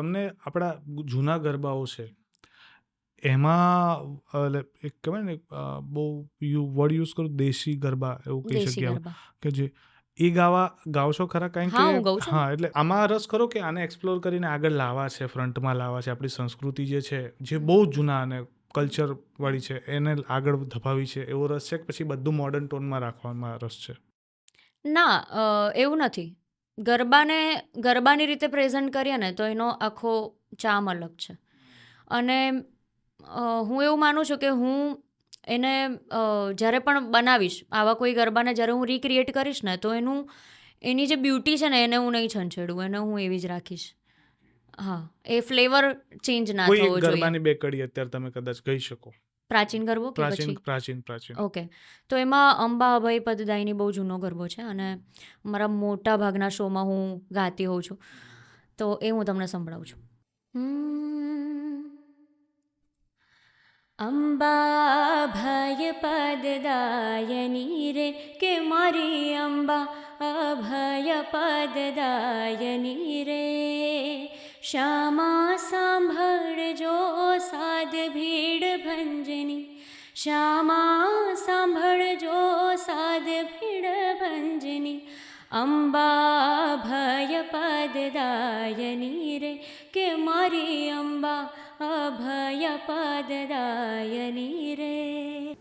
તમને આપણા જૂના ગરબાઓ છે એમાં એટલે એક કહેવાય ને બહુ યુ વર્ડ યુઝ કરું દેશી ગરબા એવું કહી શકીએ કે જે એ ગાવા ગાવશો ખરા કારણ કે હું એટલે આમાં રસ ખરો કે આને એક્સપ્લોર કરીને આગળ લાવવા છે ફ્રન્ટમાં લાવવા છે આપણી સંસ્કૃતિ જે છે જે બહુ જૂના અને કલ્ચર વાળી છે એને આગળ ધપાવી છે એવો રસ છે કે પછી બધું મોડર્ન ટોનમાં રાખવામાં રસ છે? ના એવું નથી. ગરબાને ગરબાની રીતે પ્રેઝન્ટ કરીએ ને તો એનો આખો ચામ અલગ છે. અને હું એવું માનું છું કે હું એને જ્યારે પણ બનાવીશ આવા કોઈ ગરબાને જ્યારે હું રિક્રિએટ કરીશ ને તો એનું એની જે બ્યુટી છે ને એને હું નહીં છંછેડું એને હું એવી જ રાખીશ. હા એ ફ્લેવર ચેન્જ ના થવો જોઈએ. ગરબાની બે કડી અત્યારે તમે કદાચ કહી શકો. પ્રાચીન ગરબો કે પ્રાચીન પછી પ્રાચીન પ્રાચીન. ઓકે. તો એમાં અંબા અભય પદદાયની બહુ જૂનો ગરબો છે અને મારા મોટા ભાગના શોમાં હું ગાતી હોઉં છું. તો એ હું તમને સંભળાવું છું. અંબા ભય પદદાયની રે કે મારી અંબા અભય પદદાયની રે? શ્યામા સાંભળજો ભંજની શ્યામા સાંભળજો સાદ ભીડ ભંજની. અંબા ભય પદદાયની રે કે મારી અંબા અભય પદદાયની રે.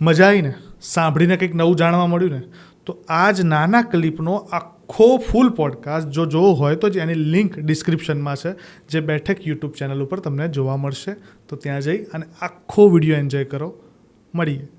મજા આવી ને સાંભળીને કંઈક નવું જાણવા મળ્યું ને? તો આ જ નાના ક્લિપનો આખો ફૂલ પોડકાસ્ટ જો જોવો હોય તો જ એની લિંક ડિસ્ક્રિપ્શનમાં છે, જે બેઠક યુટ્યુબ ચેનલ ઉપર તમને જોવા મળશે. તો ત્યાં જઈ અને આખો વીડિયો એન્જોય કરો. મળીએ.